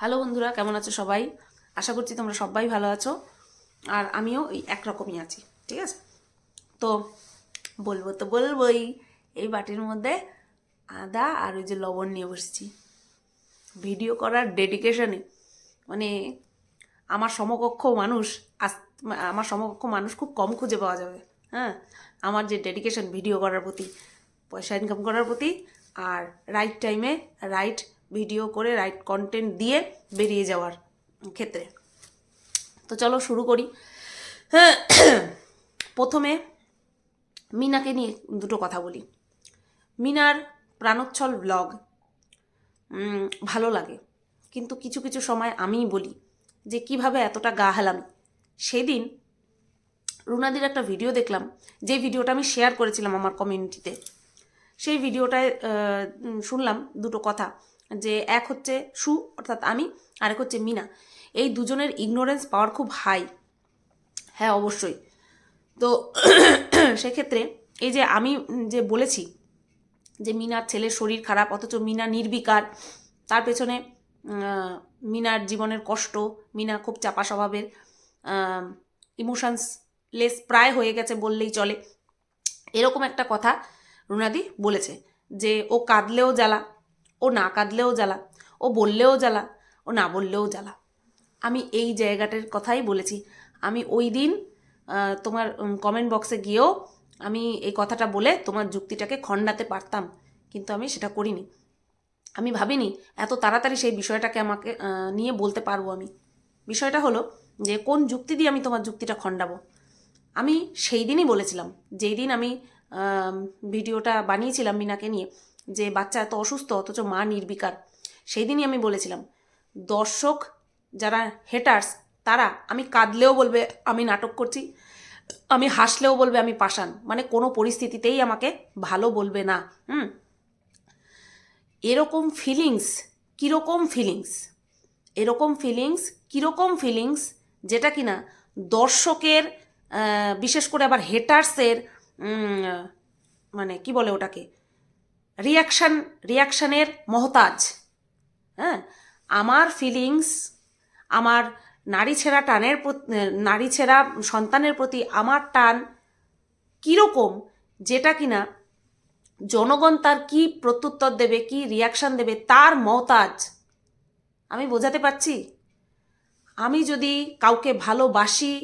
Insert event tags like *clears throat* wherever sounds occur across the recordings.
Hello বন্ধুরা, কেমন আছো সবাই? আশা করছি তোমরা সবাই ভালো আছো। আর আমিও এই একরকমই আছি, ঠিক আছে? তো বলব তো বলবোই, এই বাটির মধ্যে আদা আর ওই যে লবণ নিয়ে বসেছি। ভিডিও করার ডেডিকেশনে মানে আমার সমকক্ষ মানুষ, আস, আমার সমকক্ষ মানুষ খুব কম খুঁজে পাওয়া যাবে হ্যাঁ? আমার যে ডেডিকেশন ভিডিও করার প্রতি, পয়সা ইনকাম করার প্রতি, আর রাইট টাইমে রাইট ভিডিও করে রাইট কন্টেন্ট দিয়ে বেরিয়ে যাওয়ার ক্ষেত্রে। তো চলো শুরু করি। প্রথমে মিনাকে নিয়ে দুটো কথা বলি। মিনার প্রাণোচ্ছল ব্লগ ভালো লাগে। কিন্তু কিছু কিছু সময় আমিই বলি যে কীভাবে এতটা গা হেলামি। সেদিন রুনাদির একটা ভিডিও দেখলাম, যে ভিডিওটা আমি শেয়ার করেছিলাম আমার কমিউনিটিতে সেই ভিডিওটায় শুনলাম দুটো কথা। যে এক হচ্ছে সু, অর্থাৎ আমি, আরেক হচ্ছে মিনা। এই দুজনের ইগনোরেন্স পাওয়ার খুব হাই হ্যাঁ অবশ্যই। তো *clears throat* সেক্ষেত্রে এই যে আমি যে বলেছি যে মিনার ছেলের শরীর খারাপ, অথচ মিনা নির্বিকার, তার পেছনে মিনার জীবনের কষ্ট, মিনা খুব চাপা স্বভাবের ইমোশনস লেস প্রায় হয়ে গেছে বললেই চলে। এরকম একটা কথা রুনাদি বলেছে যে ও কাঁদলেও জ্বালা ও না কাঁদলেও জ্বালা, ও বললেও জ্বালা, ও না বললেও জ্বালা। আমি এই জায়গাটার কথাই বলেছি। আমি ওই দিন তোমার কমেন্ট বক্সে গিয়েও আমি এই কথাটা বলে তোমার যুক্তিটাকে খণ্ডাতে পারতাম, কিন্তু আমি সেটা করিনি। আমি ভাবিনি, এত তাড়াতাড়ি সেই বিষয়টাকে আমাকে নিয়ে বলতে পারব আমি। বিষয়টা হলো যে, কোন যুক্তি দিয়ে আমি তোমার যুক্তিটা খণ্ডাবো? আমি সেই দিনই বলেছিলাম, যেই দিন আমি ভিডিওটা বানিয়েছিলাম মিনাকে নিয়ে যে বাচ্চা এত অসুস্থ, অথচ মা নির্বিকার। সেই দিনই আমি বলেছিলাম, দর্শক যারা হেটার্স তারা, আমি কাঁদলেও বলবে আমি নাটক করছি, আমি হাসলেও বলবে আমি পাষাণ। মানে কোনো পরিস্থিতিতেই আমাকে ভালো বলবে না। হুম? এরকম ফিলিংস কীরকম ফিলিংস এরকম ফিলিংস কীরকম ফিলিংস যেটা কিনা দর্শকের বিশেষ করে আবার হেটার্সের মানে কি বলে ওটাকে? রিয়াকশান রিয়াকশানের মহতাজ। হ্যাঁ? আমার ফিলিংস আমার নারী ছেঁড়া টানের নারী ছেঁড়া সন্তানের প্রতি আমার টান কীরকম, যেটা কিনা জনগণ তার কি প্রত্যুত্তর দেবে, কি রিয়াকশান দেবে, তার মহতাজ। আমি বোঝাতে পারছি? আমি যদি কাউকে ভালোবাসি,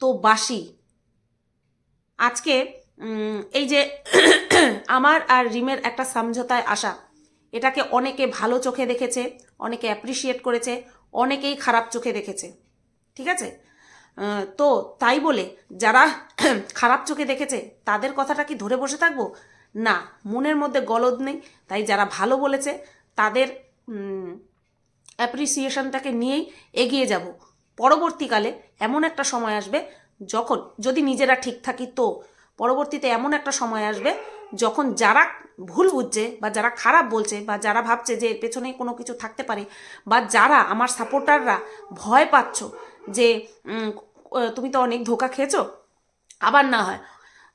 তো বাসি। আজকে এই যে আমার আর রিমের একটা সমঝোতায় আসা। এটাকে অনেকে ভালো চোখে দেখেছে, অনেকে অ্যাপ্রিসিয়েট করেছে, অনেকেই খারাপ চোখে দেখেছে। ঠিক আছে? তো তাই বলে যারা *clears throat* খারাপ চোখে দেখেছে, তাদের কথাটা কি ধরে বসে থাকব? না, মনের মধ্যে গলদ নেই। তাই যারা ভালো বলেছে, তাদের অ্যাপ্রিসিয়েশনটাকে নিয়েই এগিয়ে যাব। পরবর্তীকালে এমন একটা সময় আসবে যখন, যদি নিজেরা ঠিক থাকি তো, পরবর্তীতে এমন একটা সময় আসবে যখন যারা ভুল বুঝছে বা যারা খারাপ বলছে বা যারা ভাবছে যে এর পেছনে কোনো কিছু থাকতে পারে বা যারা আমার সাপোর্টাররা ভয় পাচ্ছ যে তুমি তো অনেক ধোকা খেয়েছো, আবার না হয়।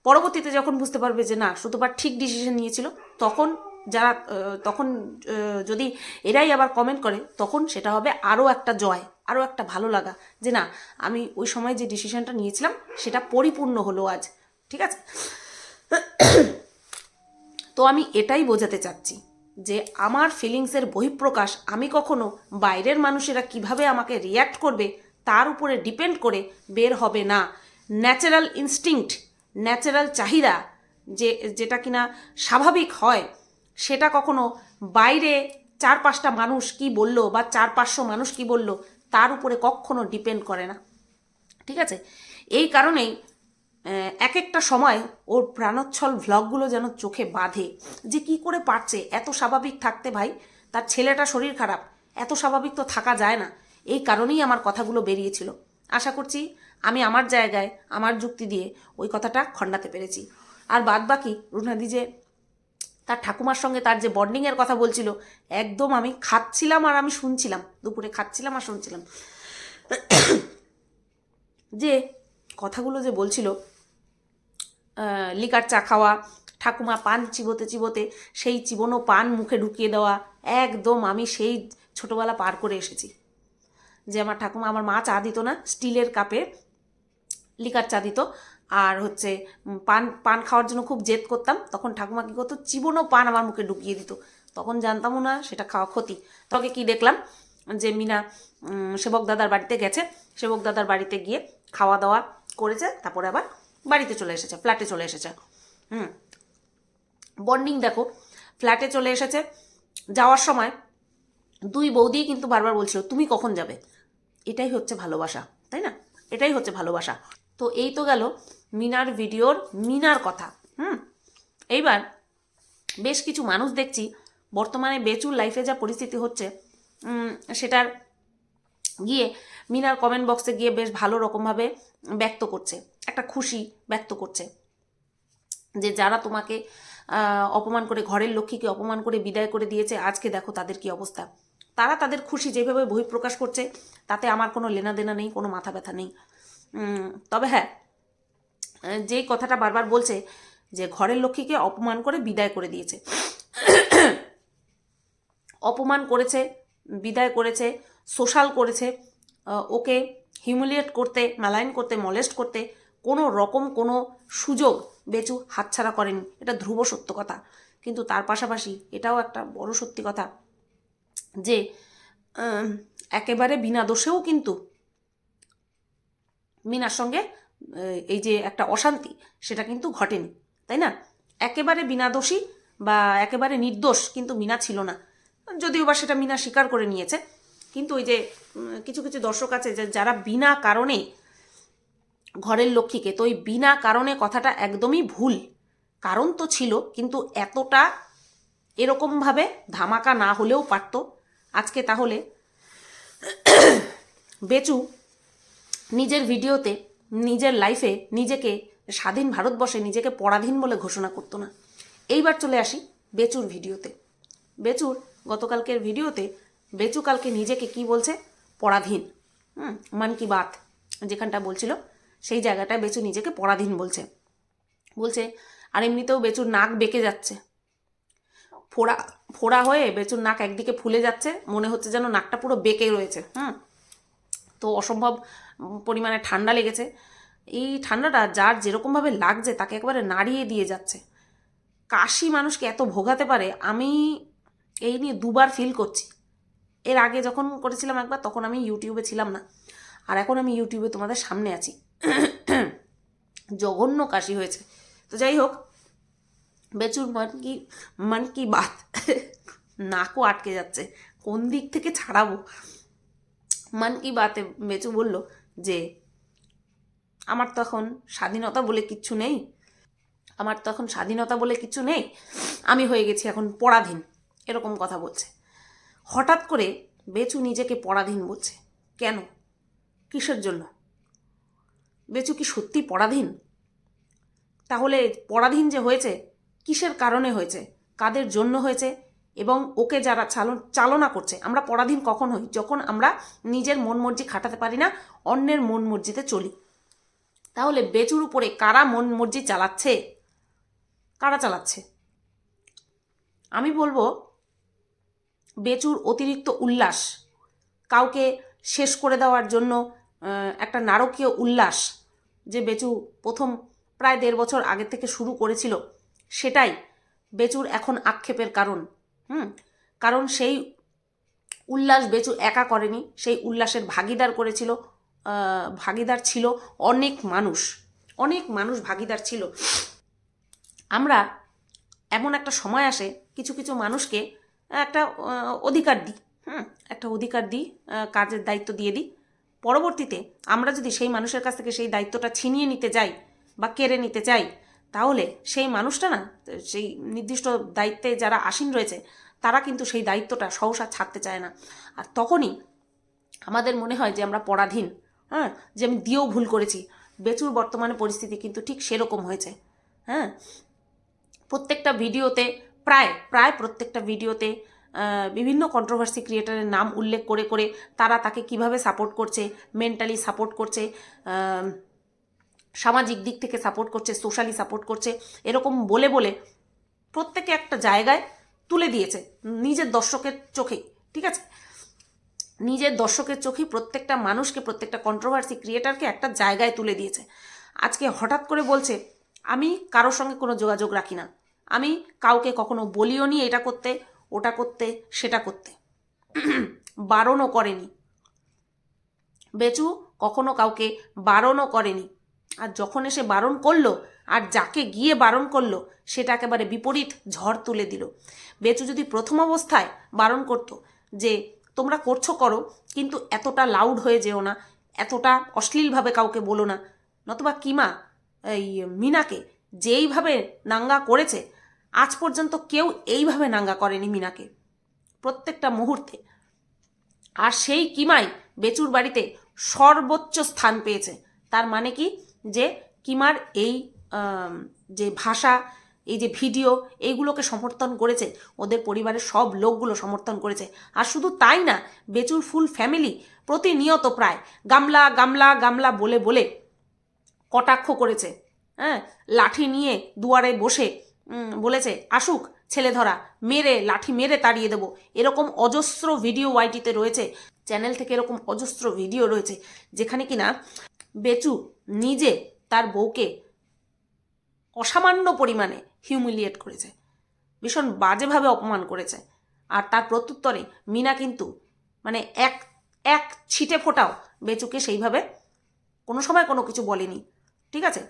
পরবর্তীতে যখন বুঝতে পারবে যে না শুধুবার ঠিক ডিসিশন নিয়েছিল, তখন যারা তখন যদি এরাই আবার কমেন্ট করে, তখন সেটা হবে আরও একটা জয়, আরও একটা ভালো লাগা যে না, আমি ওই সময় যে ডিসিশনটা নিয়েছিলাম, সেটা পরিপূর্ণ হলো আজ। ঠিক আছে? তো আমি এটাই বোঝাতে চাচ্ছি যে আমার ফিলিংসের বহিঃপ্রকাশ আমি কখনো বাইরের মানুষেরা কীভাবে আমাকে রিয়্যাক্ট করবে তার উপরে ডিপেন্ড করে বের হবে না। ন্যাচারাল ইনস্টিংক্ট ন্যাচারাল চাহিদা যে, যেটা কিনা স্বাভাবিক হয়, সেটা কখনো বাইরে চার পাঁচটা মানুষ কি বলল বা চার পাঁচশো মানুষ কি বলল তার উপরে কখনো ডিপেন্ড করে না। ঠিক আছে? এই কারণেই এক একটা সময় ওর প্রাণোচ্ছল ভ্লগগুলো যেন চোখে বাঁধে। যে কি করে পারছে? এত স্বাভাবিক থাকতে ভাই, তার ছেলেটা শরীর খারাপ, এত স্বাভাবিক তো থাকা যায় না। এই কারণেই আমার কথাগুলো বেরিয়েছিল। আশা করছি আমি আমার জায়গায়, আমার যুক্তি দিয়ে ওই কথাটা খণ্ডাতে পেরেছি। আর বাদ বাকি রুনাদি যে তার ঠাকুমার সঙ্গে তার যে বন্ডিংয়ের কথা বলছিল, একদম আমি খাচ্ছিলাম আর আমি শুনছিলাম, দুপুরে খাচ্ছিলাম আর শুনছিলাম। যে কথাগুলো যে বলছিল লিকার চা খাওয়া, ঠাকুমা পান চিবোতে চিবোতে, সেই চিবনো পান মুখে ঢুকিয়ে দেওয়া, একদম আমি সেই ছোটোবেলা পার করে এসেছি। যে আমার ঠাকুমা, আমার মা চা দিত না, স্টিলের কাপে লিকার চা দিত। আর হচ্ছে পান পান খাওয়ার জন্য খুব জেদ করতাম। তখন ঠাকুমা কী করতো চিবনও পান আমার মুখে ঢুকিয়ে দিত। তখন জানতামও না সেটা খাওয়া ক্ষতি। তবে কি দেখলাম, যে মিনা সেবক দাদার বাড়িতে গেছে। সেবক দাদার বাড়িতে গিয়ে খাওয়া দাওয়া করেছে, তারপরে আবার বাড়িতে চলে এসেছে ফ্ল্যাটে চলে এসেছে। হুম। বন্ডিং দেখো ফ্ল্যাটে চলে এসেছে। যাওয়ার সময় দুই বৌদি কিন্তু বারবার বলছিল, তুমি কখন যাবে? এটাই হচ্ছে ভালোবাসা, তাই না? এটাই হচ্ছে ভালোবাসা। তো এই তো গেল মিনার ভিডিওর মিনার কথা, হুম। এইবার বেশ কিছু মানুষ দেখছি, বর্তমানে বেচুর লাইফে যা পরিস্থিতি হচ্ছে সেটার গিয়ে মিনার কমেন্ট বক্সে গিয়ে বেশ ভালো রকমভাবে ব্যক্ত করছে। একটা খুশি ব্যক্ত করছে। যে যারা তোমাকে অপমান করে, ঘরের লক্ষ্মীকে অপমান করে বিদায় করে দিয়েছে, আজকে দেখো তাদের কি অবস্থা। তারা তাদের খুশি যেভাবে বহিঃপ্রকাশ করছে, তাতে আমার কোনো লেনা দেনা নেই, কোনো মাথা ব্যথা নেই। তবে হ্যাঁ যেই কথাটা বারবার বলছে যে ঘরের লক্ষ্মীকে অপমান করে বিদায় করে দিয়েছে। অপমান করেছে, বিদায় করেছে, সোশ্যাল করেছে ওকে হিউমিলিয়েট করতে মালাইন করতে মলেস্ট করতে কোনো রকম কোনো সুযোগ বেচু হাতছাড়া করেনি। এটা ধ্রুব সত্য কথা। কিন্তু তার পাশাপাশি এটাও একটা বড় সত্যি কথা যে একেবারে বিনা দোষেও কিন্তু মিনার সঙ্গে এই যে একটা অশান্তি, সেটা কিন্তু ঘটেনি, তাই না? একেবারে বিনা দোষী বা একেবারে নির্দোষ কিন্তু মিনা ছিল না। যদিও বা সেটা মিনা স্বীকার করে নিয়েছে কিন্তু ওই যে কিছু কিছু দর্শক আছে যে যারা বিনা কারণে ঘরের লক্ষ্মীকে, তো ওই বিনা কারণে কথাটা একদমই ভুল। কারণ তো ছিল, কিন্তু এতটা এরকমভাবে ধামাকা না হলেও পারতো। আজকে তাহলে বেচু নিজের ভিডিওতে, নিজের লাইফে নিজেকে স্বাধীন ভারতবর্ষে নিজেকে পরাধীন বলে ঘোষণা করতো না। এইবার চলে আসি বেচুর ভিডিওতে। বেচুর গতকালকের ভিডিওতে বেচু কালকে নিজেকে কি বলছে? পরাধীন। হুম, মান কি বাত, যেখানটা বলছিল, সেই জায়গাটায় বেচু নিজেকে পরাধীন বলছে। বলছে, আর এমনিতেও বেচুর নাক বেঁকে যাচ্ছে। ফোড়া ফোড়া হয়ে বেচুর নাক একদিকে ফুলে যাচ্ছে, মনে হচ্ছে যেন নাকটা পুরো বেঁকে রয়েছে। হুম, তো অসম্ভব পরিমাণে ঠান্ডা লেগেছে। এই ঠান্ডাটা যার যেরকমভাবে লাগছে, তাকে একবারে নাড়িয়ে দিয়ে যাচ্ছে। কাশি মানুষকে এত ভোগাতে পারে, আমি এই নিয়ে দুবার ফিল করছি। এর আগে যখন করেছিলাম একবার, তখন আমি ইউটিউবে ছিলাম না। আর এখন আমি ইউটিউবে তোমাদের সামনে আছি। জঘন্য কাশি হয়েছে। তো যাই হোক, বেচুর মন কি মন কি বাত? নাকও আটকে যাচ্ছে। কোন দিক থেকে ছাড়াবো? মন কি বাতে বেচু বলল যে, আমার তো এখন স্বাধীনতা বলে কিচ্ছু নেই। আমার তো এখন স্বাধীনতা বলে কিছু নেই। আমি হয়ে গেছি এখন পরাধীন। এরকম কথা বলছে। হঠাৎ করে বেচু নিজেকে পরাধীন বলছে। কেন? কিসের জন্য? বেচু কি সত্যি পরাধীন? তাহলে পরাধীন যে হয়েছে, কিসের কারণে হয়েছে, কাদের জন্য হয়েছে, এবং ওকে যারা চালন, চালনা করছে, আমরা পরাধীন কখন হই? যখন আমরা নিজের মন মর্জি খাটাতে পারি না, অন্যের মন মর্জিতে চলি। তাহলে বেচুর উপরে কারা মন মর্জি চালাচ্ছে? কারা চালাচ্ছে? আমি বলব বেচুর অতিরিক্ত উল্লাস, কাউকে শেষ করে দেওয়ার জন্য একটা নারকীয় উল্লাস যে বেচু প্রথম প্রায় দেড় বছর আগে থেকে শুরু করেছিল, সেটাই বেচুর এখন আক্ষেপের কারণ। হুম? কারণ সেই উল্লাস বেচু একা করেনি, সেই উল্লাসের ভাগিদার করেছিল ভাগিদার ছিল অনেক মানুষ অনেক মানুষ ভাগিদার ছিল। আমরা এমন একটা সময় আসে, কিছু কিছু মানুষকে একটা অধিকার দিই, হুম? একটা অধিকার দিই কাজের দায়িত্ব দিয়ে দিই। পরবর্তীতে আমরা যদি সেই মানুষের কাছ থেকে সেই দায়িত্বটা ছিনিয়ে নিতে যাই বা কেড়ে নিতে চাই তাহলে সেই মানুষটা না, সেই নির্দিষ্ট দায়িত্বে যারা আসীন রয়েছে, তারা কিন্তু সেই দায়িত্বটা সহসা ছাড়তে চায় না। আর তখনই আমাদের মনে হয় যে আমরা পরাধীন হ্যাঁ যে আমি দিয়েও ভুল করেছি। বেচুর বর্তমানে পরিস্থিতি কিন্তু ঠিক সেরকম হয়েছে হ্যাঁ প্রত্যেকটা ভিডিওতে প্রায় প্রায় প্রত্যেকটা ভিডিওতে বিভিন্ন কন্ট্রোভার্সি ক্রিয়েটারের নাম উল্লেখ করে করে তারা তাকে কীভাবে সাপোর্ট করছে মেন্টালি সাপোর্ট করছে সামাজিক দিক থেকে সাপোর্ট করছে সোশ্যালি সাপোর্ট করছে, এরকম বলে বলে প্রত্যেকে একটা জায়গায় তুলে দিয়েছে, নিজের দর্শকের চোখেই, ঠিক আছে? নিজের দর্শকের চোখেই প্রত্যেকটা মানুষকে, প্রত্যেকটা কন্ট্রোভার্সি ক্রিয়েটারকে একটা জায়গায় তুলে দিয়েছে। আজকে হঠাৎ করে বলছে, আমি কারোর সঙ্গে কোনো যোগাযোগ রাখি না। আমি কাউকে কখনো বলিও নি এটা করতে, ওটা করতে, সেটা করতে। বারণও করেনি। বেচু কখনো কাউকে বারণও করেনি। আর যখন এসে বারণ করল, আর যাকে গিয়ে বারণ করল, সেটা একেবারে বিপরীত ঝড় তুলে দিল। বেচু যদি প্রথম অবস্থায় বারণ করতো যে, তোমরা করছ করো, কিন্তু এতটা লাউড হয়ে যেও না, এতটা অশ্লীলভাবে কাউকে বলো না, নতুবা কিমা, এই মিনাকে যেইভাবে নাঙ্গা করেছে আজ পর্যন্ত কেউ এইভাবে নাঙ্গা করেনি মিনাকে। প্রত্যেকটা মুহূর্তে। আর সেই কিমাই বেচুর বাড়িতে সর্বোচ্চ স্থান পেয়েছে। তার মানে কি? যে কিমার এই যে ভাষা, এই যে ভিডিও, এইগুলোকে সমর্থন করেছে, ওদের পরিবারের সব লোকগুলো সমর্থন করেছে। আর শুধু তাই না, বেচুর ফুল ফ্যামিলি প্রতিনিয়ত প্রায় গামলা গামলা গামলা বলে বলে কটাক্ষ করেছে। হ্যাঁ লাঠি নিয়ে দুয়ারে বসে বলেছে, আসুক, ছেলে ধরা, মেরে, লাঠি মেরে তাড়িয়ে দেবো। এরকম অজস্র ভিডিও ওয়াইটিতে রয়েছে, চ্যানেল থেকে এরকম অজস্র ভিডিও রয়েছে, যেখানে কিনা বেচু নিজে তার বউকে অসামান্য পরিমাণে হিউমিলিয়েট করেছে, ভীষণ বাজেভাবে অপমান করেছে। আর তার প্রত্যুত্তরে মিনা কিন্তু মানে এক এক ছিটে ফোটাও বেচুকে সেইভাবে কোনো সময় কোনো কিছু বলেনি, ঠিক আছে?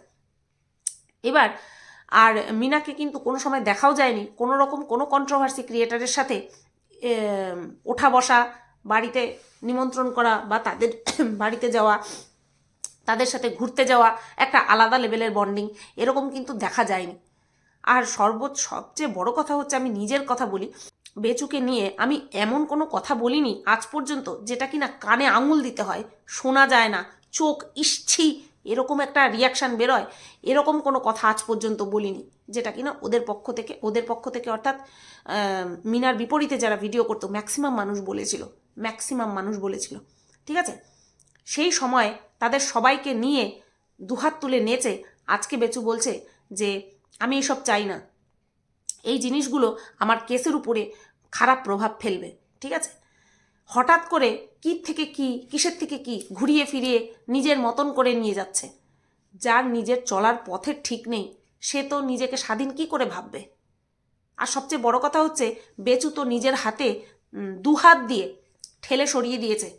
এবার আর মিনাকে কিন্তু কোনো সময় দেখাও যায়নি। কোনো রকম কোনো কন্ট্রোভার্সি ক্রিয়েটারের সাথে ওঠা বসা, বাড়িতে নিমন্ত্রণ করা বা তাদের *coughs* বাড়িতে যাওয়া, তাদের সাথে ঘুরতে যাওয়া, একটা আলাদা লেভেলের বন্ডিং এরকম কিন্তু দেখা যায়নি। আর সর্বোচ্চ, সবচেয়ে বড় কথা হচ্ছে আমি নিজের কথা বলি, বেচুকে নিয়ে আমি এমন কোনো কথা বলিনি আজ পর্যন্ত যেটা কিনা কানে আঙুল দিতে হয়, শোনা যায় না, চোখ ইচ্ছি এরকম একটা রিয়াকশান বেরোয়, এরকম কোনো কথা আজ পর্যন্ত বলিনি, যেটা কিনা ওদের পক্ষ থেকে, ওদের পক্ষ থেকে অর্থাৎ মিনার বিপরীতে যারা ভিডিও করতো ম্যাক্সিমাম মানুষ বলেছিল ম্যাক্সিমাম মানুষ বলেছিল, ঠিক আছে? সেই সময় তাদের সবাইকে নিয়ে দুহাত তুলে নেচে আজকে বেচু বলছে যে, আমি এসব চাই না। এই জিনিসগুলো আমার কেসের উপরে খারাপ প্রভাব ফেলবে। ঠিক আছে? হঠাৎ করে কি থেকে কি, কিসের থেকে কি ঘুরিয়ে ফিরিয়ে নিজের মতন করে নিয়ে যাচ্ছে। যার নিজের চলার পথের ঠিক নেই, সে তো নিজেকে স্বাধীন কি করে ভাববে? আর সবচেয়ে বড় কথা হচ্ছে, বেচু তো নিজের হাতে দুহাত দিয়ে ঠেলে সরিয়ে দিয়েছে।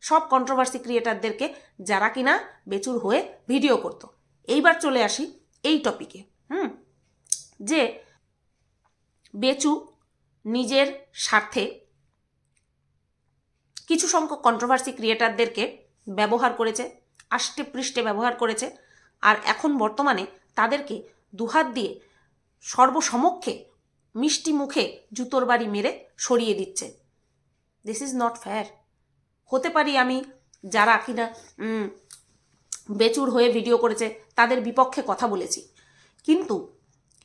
সব কন্ট্রোভার্সি ক্রিয়েটারদেরকে যারা কিনা বেচুর হয়ে ভিডিও করতো। এইবার চলে আসি এই টপিকে হুম? যে বেচু নিজের স্বার্থে কিছু সংখ্যক কন্ট্রোভার্সি ক্রিয়েটারদেরকে ব্যবহার করেছে, আষ্টে পৃষ্ঠে ব্যবহার করেছে, আর এখন বর্তমানে তাদেরকে দুহাত দিয়ে সর্বসমক্ষে মিষ্টি মুখে জুতোর বাড়ি মেরে সরিয়ে দিচ্ছে। দিস ইজ নট ফেয়ার হতে পারি আমি যারা কিনা বেচুর হয়ে ভিডিও করেছে, তাদের বিপক্ষে কথা বলেছি। কিন্তু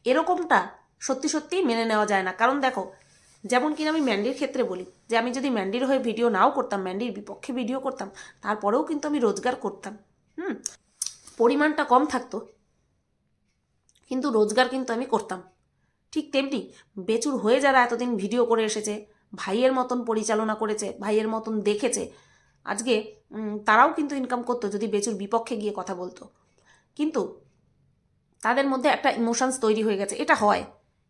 এরকমটা সত্যি সত্যিই মেনে নেওয়া যায় না। কারণ দেখো যেমন কিনা আমি ম্যান্ডির ক্ষেত্রে বলি, যে আমি যদি ম্যান্ডির হয়ে ভিডিও নাও করতাম, ম্যান্ডির বিপক্ষে ভিডিও করতাম, তারপরেও কিন্তু আমি রোজগার করতাম। হুম, পরিমাণটা কম থাকতো, কিন্তু রোজগার কিন্তু আমি করতাম। ঠিক তেমনি বেচুর হয়ে যারা এতদিন ভিডিও করে এসেছে, ভাইয়ের মতন পরিচালনা করেছে, ভাইয়ের মতন দেখেছে, আজকে তারাও কিন্তু ইনকাম করতো যদি বেচুর বিপক্ষে গিয়ে কথা বলতো। কিন্তু তাদের মধ্যে একটা ইমোশনস তৈরি হয়ে গেছে, এটা হয়।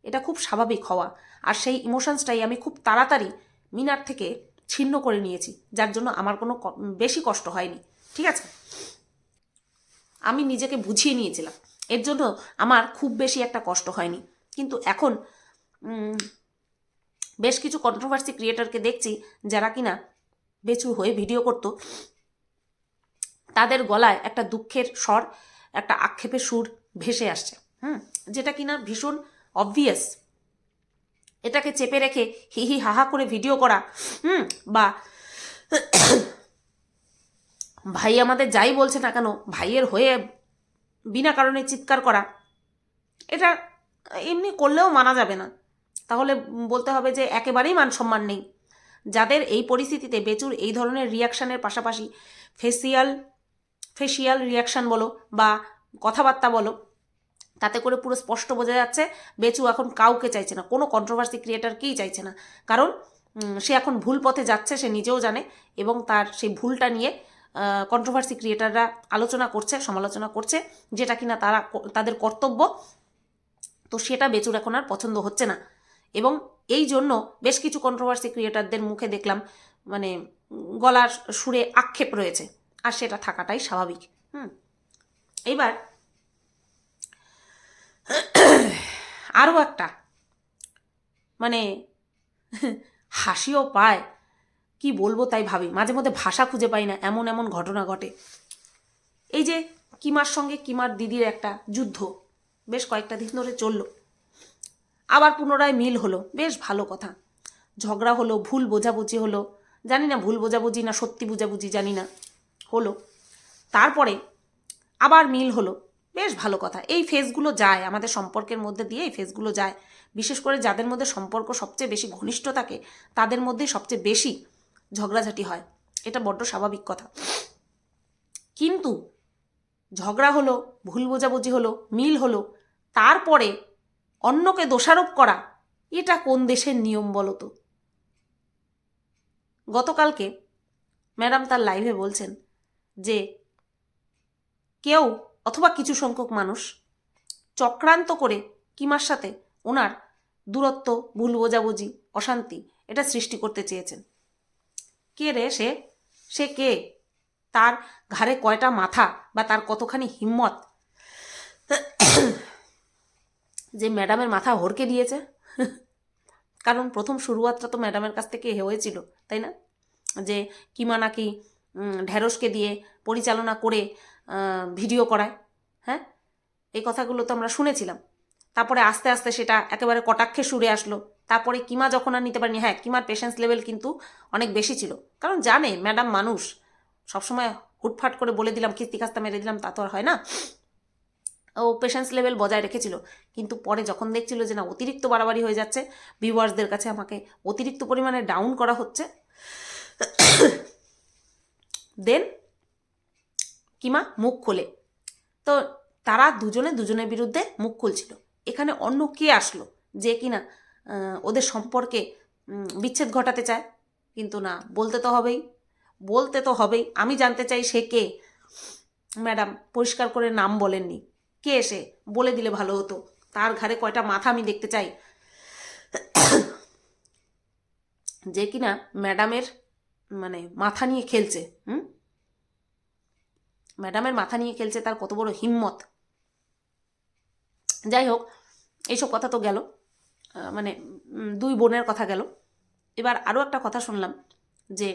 এটা খুব স্বাভাবিক হওয়া। আর সেই ইমোশনসটাই আমি খুব তাড়াতাড়ি মিনার থেকে ছিন্ন করে নিয়েছি, যার জন্য আমার কোনো বেশি কষ্ট হয়নি। ঠিক আছে? আমি নিজেকে বুঝিয়ে নিয়েছিলাম। এর জন্য আমার খুব বেশি একটা কষ্ট হয়নি। কিন্তু এখন বেশ কিছু কন্ট্রোভার্সি ক্রিয়েটারকে দেখছি, যারা কিনা বেচু হয়ে ভিডিও করতো। তাদের গলায় একটা দুঃখের স্বর, একটা আক্ষেপের সুর ভেসে আসছে। হুম? যেটা কিনা ভীষণ অবভিয়াস এটাকে চেপে রেখে হি হি হাহা করে ভিডিও করা, হুম, বা ভাই আমাদের যাই বলছে না কেন, ভাইয়ের হয়ে বিনা কারণে চিৎকার করা, এটা এমনি করলেও মানা যাবে না। তাহলে বলতে হবে যে একেবারেই মান সম্মান নেই। যাদের এই পরিস্থিতিতে বেচুর এই ধরনের রিয়াকশানের পাশাপাশি ফেসিয়াল ফেসিয়াল রিয়াকশান বলো বা কথাবার্তা বলো তাতে করে পুরো স্পষ্ট বোঝা যাচ্ছে বেচু এখন কাউকে চাইছে না, কোনো কন্ট্রোভার্সি ক্রিয়েটারকেই চাইছে না। কারণ সে এখন ভুল পথে যাচ্ছে, সে নিজেও জানে এবং তার সেই ভুলটা নিয়ে কন্ট্রোভার্সি ক্রিয়েটাররা আলোচনা করছে, সমালোচনা করছে, যেটা কিনা তারা তাদের কর্তব্য। তো সেটা বেচুর এখন আর পছন্দ হচ্ছে না। এবং এই জন্য বেশ কিছু কন্ট্রোভার্সি ক্রিয়েটারদের মুখে দেখলাম মানে গলার সুরে আক্ষেপ রয়েছে। আর সেটা থাকাটাই স্বাভাবিক। হুম। এইবার *clears throat* আরও একটা। মানে *laughs* হাসিও পায়। কি বলব তাই ভাবি। মাঝে মধ্যে ভাষা খুঁজে পাই না। এমন এমন ঘটনা ঘটে। এই যে কিমার সঙ্গে কিমার দিদির একটা যুদ্ধ। বেশ কয়েকটা দিন ধরে চলল। আবার পুনরায় মিল হলো। বেশ ভালো কথা। ঝগড়া হলো, ভুল বোঝাবুঝি হলো। জানি না ভুল বোঝাবুঝি না সত্যি বোঝাবুঝি জানি না। হলো। তারপরে আবার মিল হলো। বেশ ভালো কথা। এই ফেজগুলো যায়, আমাদের সম্পর্কের মধ্যে দিয়ে এই ফেজগুলো যায়। বিশেষ করে যাদের মধ্যে সম্পর্ক সবচেয়ে বেশি ঘনিষ্ঠ থাকে, তাদের মধ্যেই সবচেয়ে বেশি ঝগড়াঝাটি হয়। এটা বড্ড স্বাভাবিক কথা। কিন্তু ঝগড়া হলো, ভুল বোঝাবুঝি হলো, মিল হলো, তারপরে অন্যকে দোষারোপ করা, এটা কোন দেশের নিয়ম বলো তো? গতকালকে ম্যাডাম তার লাইভে বলছেন যে, কেউ অথবা কিছু সংখ্যক মানুষ চক্রান্ত করে কিমার সাথে ওনার দূরত্ব, ভুল বোঝাবুঝি, অশান্তি এটা সৃষ্টি করতে চেয়েছেন। কে রে সে? সে কে? তার ঘাড়ে কয়টা মাথা বা তার কতখানি হিম্মত? যে ম্যাডামের মাথা হড়কে দিয়েছে? কারণ প্রথম শুরুয়াতটা তো ম্যাডামের কাছ থেকে হয়েছিল, তাই না? যে কিমা নাকি ঢ্যাঁড়সকে দিয়ে পরিচালনা করে ভিডিও করায় হ্যাঁ? এই কথাগুলো তো আমরা শুনেছিলাম। তারপরে আস্তে আস্তে সেটা একেবারে কটাক্ষে সুরে আসলো। তারপরে কিমা যখন আর নিতে পারিনি হ্যাঁ কিমার পেশেন্স লেভেল কিন্তু অনেক বেশি ছিল। কারণ জানে ম্যাডাম মানুষ, সবসময় হুটফাট করে বলে দিলাম, কিস্তি খাস্তা মেরে দিলাম, তা তো আর হয় না। ও পেশেন্স লেভেল বজায় রেখেছিল। কিন্তু পরে যখন দেখছিল যে না, অতিরিক্ত বাড়াবাড়ি হয়ে যাচ্ছে ভিউয়ার্সদের কাছে আমাকে অতিরিক্ত পরিমাণে ডাউন করা হচ্ছে। *coughs* দেন কিমা মুখ খোলে। তো তারা দুজনে দুজনের বিরুদ্ধে মুখ খুলছিল। এখানে অন্য কে আসলো? যে কিনা ওদের সম্পর্কে বিচ্ছেদ ঘটাতে চায়। কিন্তু না, বলতে তো হবেই। বলতে তো হবেই। আমি জানতে চাই সে কে? ম্যাডাম, পরিষ্কার করে নাম বলেননি। কে এসে বলে দিলে ভালো হতো। তার ঘাড়ে কয়টা মাথা আমি দেখতে চাই। যে কিনা ম্যাডামের মানে মাথা নিয়ে খেলছে, হুম? ম্যাডামের মাথা নিয়ে খেলছে তার কত বড় হিম্মত যাই হোক এইসব কথা তো গেল আহ, মানে উম, দুই বোনের কথা গেল এবার আরও একটা কথা শুনলাম যে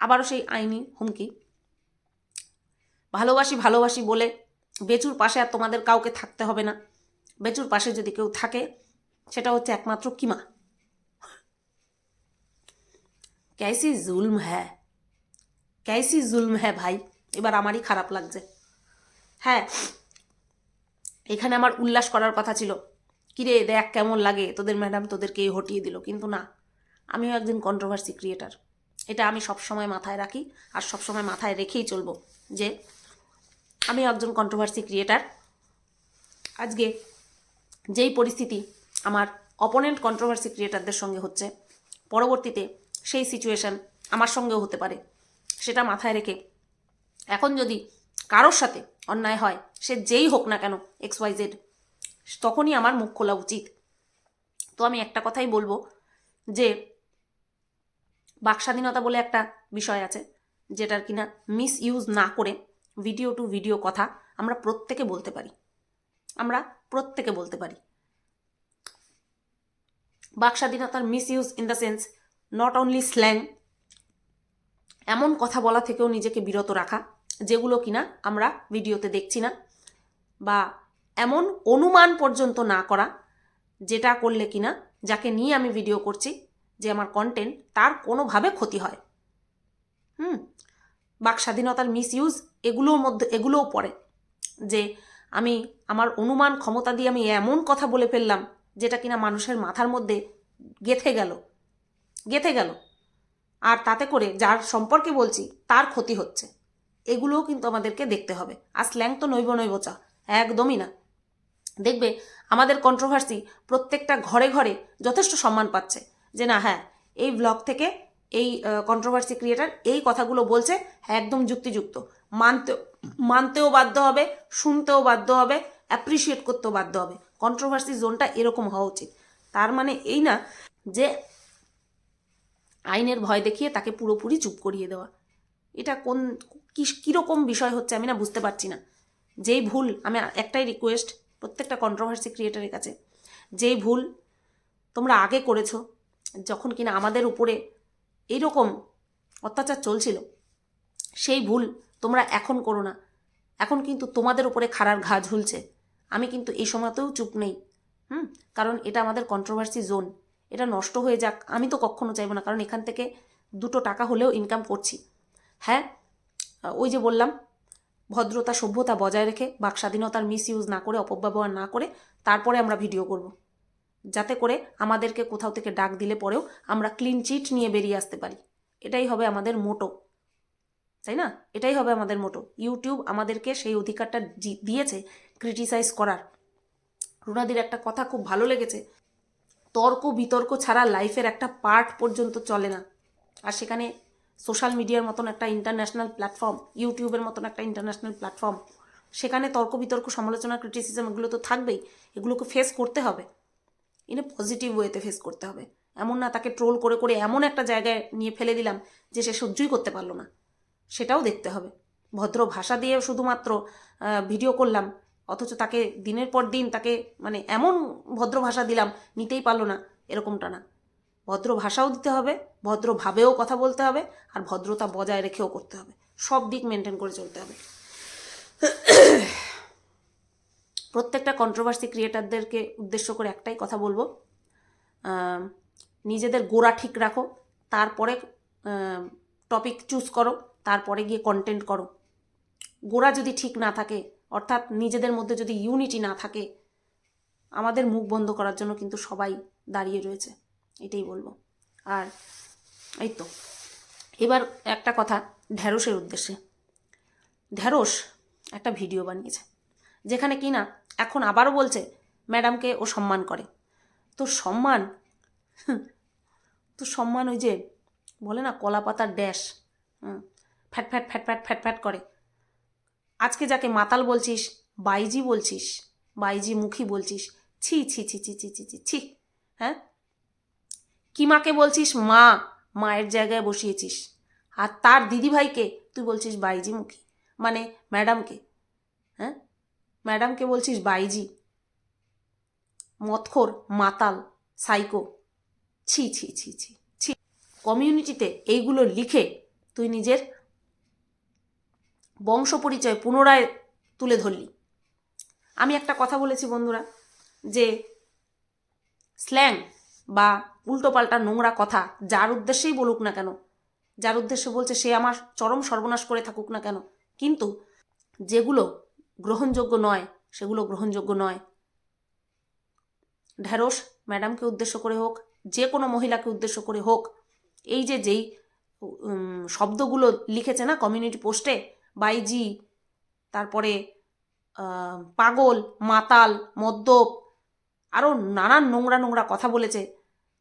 আবারও সেই আইনি হুমকি ভালোবাসি ভালোবাসি বলে বেচুর পাশে আর তোমাদের কাউকে থাকতে হবে না বেচুর পাশে যদি কেউ থাকে সেটা হচ্ছে একমাত্র কিমা कैसी जुल्म है कैसी जुल्म है ভাই এবার আমারই খারাপ লাগছে। হ্যাঁ এখানে আমার উল্লাস করার কথা ছিল। কিরে, দেখ কেমন লাগে। তোদের ম্যাডাম তোদেরকে হটিয়ে দিল, কিন্তু না। আমিও একজন কন্ট্রোভার্সি ক্রিয়েটার এটা আমি সবসময় মাথায় রাখি আর সবসময় মাথায় রেখেই চলবো যে আমি একজন কন্ট্রোভার্সি ক্রিয়েটার আজকে যেই পরিস্থিতি আমার অপোনেন্ট কন্ট্রোভার্সি ক্রিয়েটারদের সঙ্গে হচ্ছে, পরবর্তীতে সেই সিচুয়েশন আমার সঙ্গেও হতে পারে। সেটা মাথায় রেখে এখন যদি কারোর সাথে অন্যায় হয়, সে যেই হোক না কেন এক্স ওয়াই জেড তখনই আমার মুখ খোলা উচিত। তো আমি একটা কথাই বলব যে বাক স্বাধীনতা বলে একটা বিষয় আছে, যেটার কিনা মিস ইউজ না করে ভিডিও টু ভিডিও কথা আমরা প্রত্যেকে বলতে পারি। আমরা প্রত্যেকে বলতে পারি। বাক স্বাধীনতার misuse in the sense not only slang এমন কথা বলা থেকেও নিজেকে বিরত রাখা যেগুলো কিনা আমরা ভিডিওতে দেখছি না বা এমন অনুমান পর্যন্ত না করা যেটা করলে কিনা যাকে নিয়ে আমি ভিডিও করছি যে আমার কন্টেন্ট তার কোনোভাবে ক্ষতি হয়। হুম, বাক স্বাধীনতার মিস ইউজ এগুলোর মধ্যে, এগুলোও পড়ে যে আমি আমার অনুমান ক্ষমতা দিয়ে আমি এমন কথা বলে ফেললাম যেটা কিনা মানুষের মাথার মধ্যে গেথে গেল গেথে গেল। আর তাতে করে যার সম্পর্কে বলছি তার ক্ষতি হচ্ছে। এগুলোও কিন্তু আমাদেরকে দেখতে হবে। আর স্ল্যাং তো নৈব নৈবচা একদমই না। দেখবে, আমাদের কন্ট্রোভার্সি প্রত্যেকটা ঘরে ঘরে যথেষ্ট সম্মান পাচ্ছে যে না হ্যাঁ এই ব্লগ থেকে এই কন্ট্রোভার্সি ক্রিয়েটার এই কথাগুলো বলছে হ্যাঁ একদম যুক্তিযুক্ত। মানতে, মানতেও বাধ্য হবে, শুনতেও বাধ্য হবে অ্যাপ্রিসিয়েট করতেও বাধ্য হবে। কন্ট্রোভার্সি জোনটা এরকম হওয়া উচিত। তার মানে এই না যে আইনের ভয় দেখিয়ে তাকে পুরোপুরি চুপ করিয়ে দেওয়া। এটা কোন কীরকম বিষয় হচ্ছে আমি না বুঝতে পারছি না। যেই ভুল, আমি একটাই রিকোয়েস্ট প্রত্যেকটা কন্ট্রোভার্সি ক্রিয়েটারের কাছে, যেই ভুল তোমরা আগে করেছ, যখন কিনা আমাদের উপরে এইরকম অত্যাচার চলছিল, সেই ভুল তোমরা এখন করো না। এখন কিন্তু তোমাদের উপরে খারার ঘা ঝুলছে। আমি কিন্তু এই সময়তেও চুপ নেই, হুম? কারণ এটা আমাদের কন্ট্রোভার্সি জোন এটা নষ্ট হয়ে যাক, আমি তো কখনো চাইব না, কারণ এখান থেকে দুটো টাকা হলেও ইনকাম করছি। হ্যাঁ? ওই যে বললাম, ভদ্রতা, সভ্যতা বজায় রেখে বাক স্বাধীনতার মিস ইউজ না করে, অপব্যবহার না করে তারপরে আমরা ভিডিও করব। যাতে করে আমাদেরকে কোথাও থেকে ডাক দিলে পরেও আমরা ক্লিন চিট নিয়ে বেরিয়ে আসতে পারি। এটাই হবে আমাদের মোটো তাই না? এটাই হবে আমাদের মোটো ইউটিউব আমাদেরকে সেই অধিকারটা দিয়েছে ক্রিটিসাইজ করার। রুনাদির একটা কথা খুব ভালো লেগেছে, তর্ক বিতর্ক ছাড়া লাইফের একটা পার্ট পর্যন্ত চলে না। আর সেখানে সোশ্যাল মিডিয়ার মতন একটা ইন্টারন্যাশনাল প্ল্যাটফর্ম ইউটিউবের মতন একটা ইন্টারন্যাশনাল প্ল্যাটফর্ম সেখানে তর্ক বিতর্ক, সমালোচনা ক্রিটিসিজম এগুলো তো থাকবেই, এগুলোকে ফেস করতে হবে। ইনে পজিটিভ ওয়েতে ফেস করতে হবে। এমন না তাকে ট্রোল করে করে এমন একটা জায়গায় নিয়ে ফেলে দিলাম যে সে সহ্যই করতে পারল না। সেটাও দেখতে হবে। ভদ্র ভাষা দিয়ে শুধুমাত্র ভিডিও করলাম, অথচ তাকে দিনের পর দিন তাকে মানে এমন ভদ্র ভাষা দিলাম, নিতেই পারল না, এরকমটা না। ভদ্র ভাষাও দিতে হবে ভদ্রভাবেও কথা বলতে হবে, আর ভদ্রতা বজায় রেখেও করতে হবে। সব দিক মেনটেন করে চলতে হবে। প্রত্যেকটা কন্ট্রোভার্সি ক্রিয়েটারদেরকে উদ্দেশ্য করে একটাই কথা বলব। নিজেদের গোড়া ঠিক রাখো, তারপরে টপিক চুজ করো, তারপরে গিয়ে কন্টেন্ট করো। গোড়া যদি ঠিক না থাকে, অর্থাৎ নিজেদের মধ্যে যদি ইউনিটি না থাকে, আমাদের মুখ বন্ধ করার জন্য কিন্তু সবাই দাঁড়িয়ে রয়েছে। এটাই বলব। আর এই তো এবার একটা কথা ঢ্যাঁড়সের উদ্দেশ্যে। ঢ্যাঁড়স একটা ভিডিও বানিয়েছে, যেখানে কি না এখন আবারও বলছে, ম্যাডামকে ও সম্মান করে। তো সম্মান তো সম্মান ওই যে বলে না কলা পাতার ড্যাশ ফ্যাট ফ্যাট ফ্যাট ফ্যাট ফ্যাট ফ্যাট করে। আজকে যাকে মাতাল বলছিস, বাইজি বলছিস, বাইজি মুখী বলছিস, ছি ছি ছি ছি ছি ছি ছি ছি হ্যাঁ? কিমাকে বলছিস? মা, মায়ের জায়গায় বসিয়েছিস। আর তার দিদিভাইকে তুই বলছিস বাইজি মুখী মানে ম্যাডামকে। হ্যাঁ? ম্যাডামকে বলছিস বাইজি। মতখোর মাতাল, সাইকো। ছি ছি ছি ছি ছি। কমিউনিটিতে এইগুলো লিখে তুই নিজের বংশ পরিচয় পুনরায় তুলে ধরলি। আমি একটা কথা বলেছি বন্ধুরা, যে স্ল্যাং বা উল্টোপাল্টা নোংরা কথা, যার উদ্দেশ্যেই বলুক না কেন। যার উদ্দেশ্যে বলছে, সে আমার চরম সর্বনাশ করে থাকুক না কেন। কিন্তু যেগুলো গ্রহণযোগ্য নয়, সেগুলো গ্রহণযোগ্য নয়। ঢ্যাঁড়স ম্যাডামকে উদ্দেশ্য করে হোক, যে কোনো মহিলাকে উদ্দেশ্য করে হোক, এই যে যেই শব্দগুলো লিখেছে না কমিউনিটি পোস্টে, বাইজি, তারপরে পাগল, মাতাল, মদ্যপ আরও নানান নোংরা নোংরা কথা বলেছে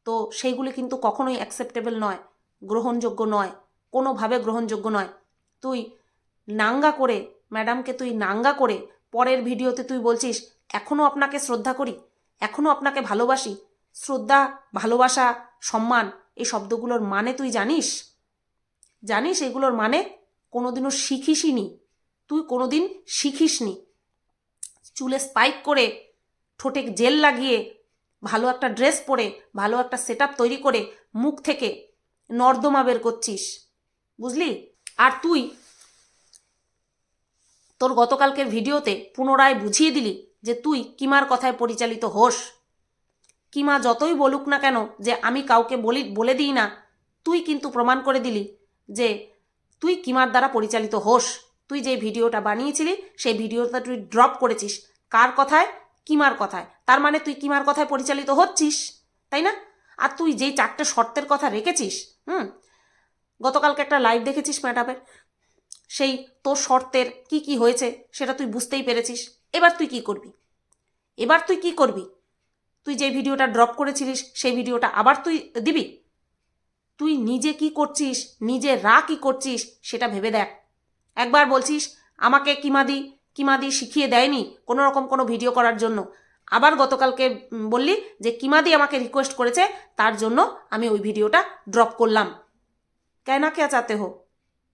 তো সেইগুলি কিন্তু কখনোই অ্যাকসেপ্টেবল নয়, গ্রহণযোগ্য নয়, কোনোভাবে গ্রহণযোগ্য নয়। তুই নাঙ্গা করে ম্যাডামকে তুই নাঙ্গা করে পরের ভিডিওতে তুই বলছিস এখনও আপনাকে শ্রদ্ধা করি এখনও আপনাকে ভালোবাসি, শ্রদ্ধা, ভালোবাসা, সম্মান, এই শব্দগুলোর মানে তুই জানিস? জানিস এগুলোর মানে কোনোদিনও শিখিসই নি তুই কোনোদিন শিখিসনি। চুলে স্পাইক করে ঠোঁটে জেল লাগিয়ে ভালো একটা ড্রেস পরে, ভালো একটা সেট তৈরি করে মুখ থেকে নর্দমা বের করছিস। বুঝলি? আর তুই, তোর গতকালকের ভিডিওতে পুনরায় বুঝিয়ে দিলি যে তুই কিমার কথায় পরিচালিত হোস। কিমা যতই বলুক না কেন যে আমি কাউকে বলি, বলে দিই না, তুই কিন্তু প্রমাণ করে দিলি যে তুই কিমার দ্বারা পরিচালিত হোস। তুই যে ভিডিওটা বানিয়েছিলি, সেই ভিডিওটা তুই ড্রপ করেছিস। কার কথায়? কিমার কথায়? তার মানে তুই কিমার কথায় পরিচালিত হচ্ছিস, তাই না? আর তুই যেই চারটে শর্তের কথা রেখেছিস, হুম? গতকালকে একটা লাইভ দেখেছিস ম্যাডামের সেই তোর শর্তের কি কি হয়েছে সেটা তুই বুঝতেই পেরেছিস। এবার তুই কি করবি? এবার তুই কি করবি? তুই যে ভিডিওটা ড্রপ করেছিলিস, সেই ভিডিওটা আবার তুই দিবি? তুই নিজে কি করছিস, নিজে রা কি করছিস, সেটা ভেবে দেখ। একবার বলছিস, আমাকে কিমাদি কিমা দি শিখিয়ে দেয়নি কোনো রকম কোনো ভিডিও করার জন্য। আবার গতকালকে বললি যে কিমাদি আমাকে রিকোয়েস্ট করেছে, তার জন্য আমি ওই ভিডিওটা ড্রপ করলাম। কেনা কে চাতে হো?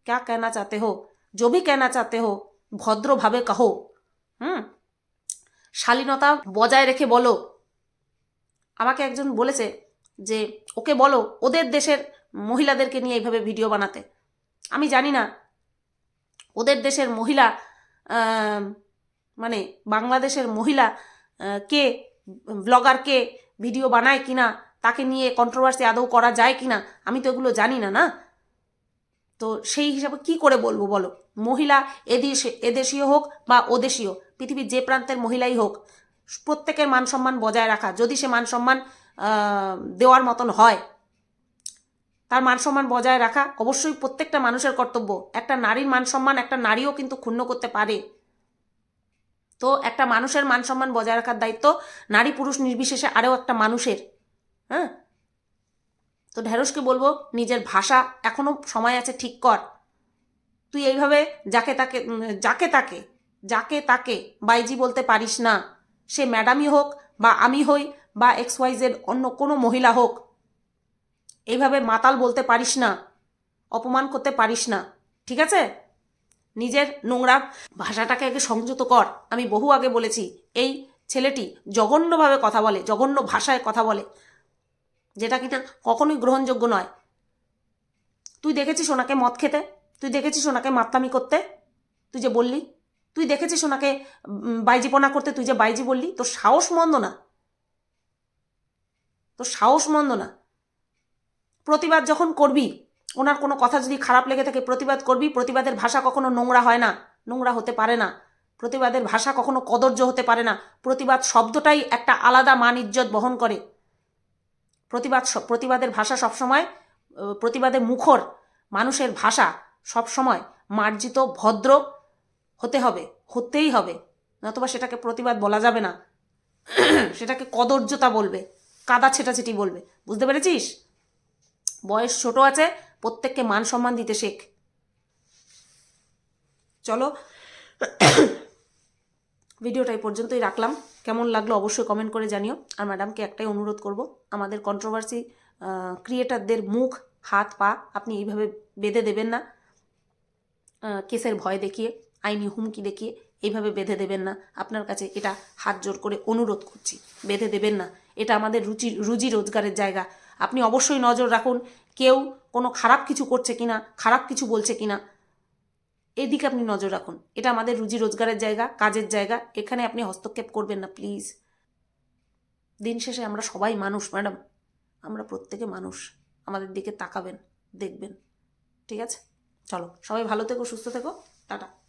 ক্যা কেনা চাতে হো? জো কেনা চাতে হো? ভদ্রভাবে কাহো? হুম? শালীনতা বজায় রেখে বলো। আমাকে একজন বলেছে যে, ওকে বলো ওদের দেশের মহিলাদেরকে নিয়ে এইভাবে ভিডিও বানাতে। আমি জানি না। ওদের দেশের মহিলা মানে বাংলাদেশের মহিলা কে ব্লগার কে ভিডিও বানায় কিনা, তাকে নিয়ে কন্ট্রোভার্সি আদৌ করা যায় কিনা, আমি তো এগুলো জানি না না? তো সেই হিসাবে কি করে বলব বলো? মহিলা এদেশ, এদেশীয় হোক বা ওদেশীয়, পৃথিবীর যে প্রান্তের মহিলাই হোক, প্রত্যেকের মান সম্মান বজায় রাখা। যদি সে মান সম্মান দেওয়ার মতন হয় তার মান সম্মান বজায় রাখা অবশ্যই প্রত্যেকটা মানুষের কর্তব্য। একটা নারীর মান সম্মান একটা নারীও কিন্তু ক্ষুণ্ণ করতে পারে। তো একটা মানুষের মান সম্মান বজায় রাখার দায়িত্ব নারী পুরুষ নির্বিশেষে আরও একটা মানুষের। হ্যাঁ? তো ঢেঁড়সকে বলব, নিজের ভাষা এখনও সময় আছে ঠিক কর। তুই এইভাবে যাকে তাকে যাকে তাকে যাকে তাকে বাইজি বলতে পারিস না। সে ম্যাডামই হোক বা আমি হই বা এক্স ওয়াই জেড অন্য কোনো মহিলা হোক এইভাবে মাতাল বলতে পারিস না, অপমান করতে পারিস না, ঠিক আছে? নিজের নোংরা ভাষাটাকে আগে সংযত কর। আমি বহু আগে বলেছি, এই ছেলেটি জঘন্যভাবে কথা বলে, জঘন্য ভাষায় কথা বলে, যেটা কিনা কখনোই গ্রহণযোগ্য নয়। তুই দেখেছিস ওনাকে মদ খেতে? তুই দেখেছিস ওনাকে মাতলামি করতে? তুই যে বললি, তুই দেখেছিস ওনাকে বাইজিপনা করতে? তুই যে বাইজি বললি, তোর সাহস মন্দ না। তোর সাহস মন্দ না। প্রতিবাদ যখন করবি, ওনার কোনো কথা যদি খারাপ লেগে থাকে, প্রতিবাদ করবি, প্রতিবাদের ভাষা কখনো নোংরা হয় না, নোংরা হতে পারে না। প্রতিবাদের ভাষা কখনো কদর্য হতে পারে না। প্রতিবাদ শব্দটাই একটা আলাদা মান ইজ্জত বহন করে। প্রতিবাদ প্রতিবাদের ভাষা সবসময় প্রতিবাদের মুখর মানুষের ভাষা সবসময় মার্জিত, ভদ্র হতে হবে, হতেই হবে। নতুবা সেটাকে প্রতিবাদ বলা যাবে না। *clears throat* সেটাকে কদর্যতা বলবে, কাদা ছেটাছেটি বলবে। বুঝতে পেরেছিস? বয়স ছোট আছে, প্রত্যেককে মান সম্মান দিতে শেখ। চলো, ভিডিওটা এই পর্যন্তই রাখলাম। কেমন লাগল অবশ্যই কমেন্ট করে জানিও। আর ম্যাডামকে একটাই অনুরোধ করব, আমাদের কন্ট্রোভার্সি ক্রিয়েটারদের মুখ, হাত, পা আপনি এইভাবে বেঁধে দেবেন না। কেসের ভয় দেখিয়ে, আইনি হুমকি দেখিয়ে এইভাবে বেঁধে দেবেন না। আপনার কাছে এটা হাত জোর করে অনুরোধ করছি, বেঁধে দেবেন না। এটা আমাদের রুচি, রুজি রোজগারের জায়গা। আপনি অবশ্যই নজর রাখুন, কেউ কোনো খারাপ কিছু করছে কিনা, খারাপ কিছু বলছে কিনা, এদিকে আপনি নজর রাখুন। এটা আমাদের রুজি রোজগারের জায়গা, কাজের জায়গা, এখানে আপনি হস্তক্ষেপ করবেন না, প্লিজ। দিন শেষে আমরা সবাই মানুষ, ম্যাডাম। আমরা প্রত্যেকে মানুষ। আমাদের দিকে তাকাবেন, দেখবেন। ঠিক আছে? চলো, সবাই ভালো থেকো, সুস্থ থেকো। টাটা।